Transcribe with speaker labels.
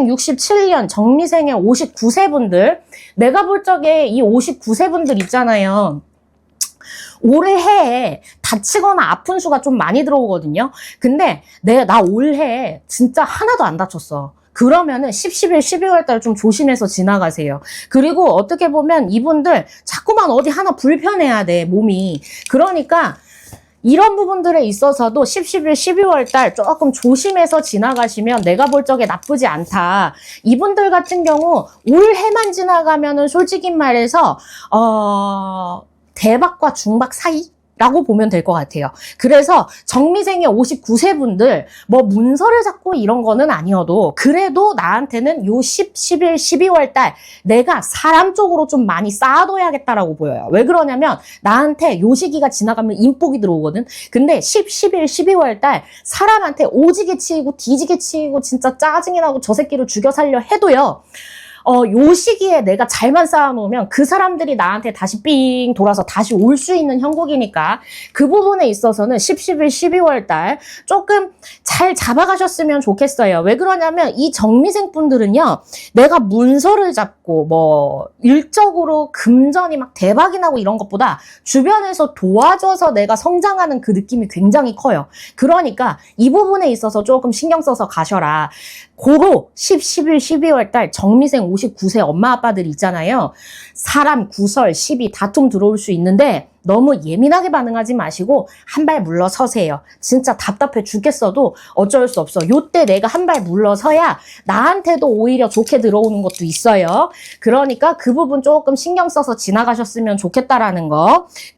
Speaker 1: 1967년 정미생의 59세 분들, 내가 볼 적에 이 59세 분들 있잖아요. 올해에 다치거나 아픈 수가 좀 많이 들어오거든요. 근데 내가 나 올해 진짜 하나도 안 다쳤어. 그러면은 10, 11, 12월 달 좀 조심해서 지나가세요. 그리고 어떻게 보면 이분들 자꾸만 어디 하나 불편해야 돼, 몸이. 그러니까 이런 부분들에 있어서도 10, 11, 12월 달 조금 조심해서 지나가시면 내가 볼 적에 나쁘지 않다. 이분들 같은 경우 올해만 지나가면은 솔직히 말해서 어 대박과 중박 사이? 라고 보면 될 것 같아요. 그래서 정미생의 59세 분들 뭐 문서를 잡고 이런 거는 아니어도 그래도 나한테는 요 10, 11, 12월 달 내가 사람 쪽으로 좀 많이 쌓아둬야겠다라고 보여요. 왜 그러냐면 나한테 요 시기가 지나가면 인복이 들어오거든. 근데 10, 11, 12월 달 사람한테 오지게 치이고 뒤지게 치이고 진짜 짜증이 나고 저 새끼를 죽여 살려 해도요. 어, 요 시기에 내가 잘만 쌓아놓으면 그 사람들이 나한테 다시 삥 돌아서 다시 올 수 있는 형국이니까 그 부분에 있어서는 10, 11, 12월 달 조금 잘 잡아가셨으면 좋겠어요. 왜 그러냐면 이 정미생 분들은요, 내가 문서를 잡고 뭐 일적으로 금전이 막 대박이 나고 이런 것보다 주변에서 도와줘서 내가 성장하는 그 느낌이 굉장히 커요. 그러니까 이 부분에 있어서 조금 신경 써서 가셔라. 고로 10, 11, 12월 달 정미생 59세 엄마 아빠들 있잖아요. 사람 구설, 시비, 다툼 들어올 수 있는데 너무 예민하게 반응하지 마시고 한 발 물러서세요. 진짜 답답해 죽겠어도 어쩔 수 없어. 요때 내가 한 발 물러서야 나한테도 오히려 좋게 들어오는 것도 있어요. 그러니까 그 부분 조금 신경 써서 지나가셨으면 좋겠다라는 거.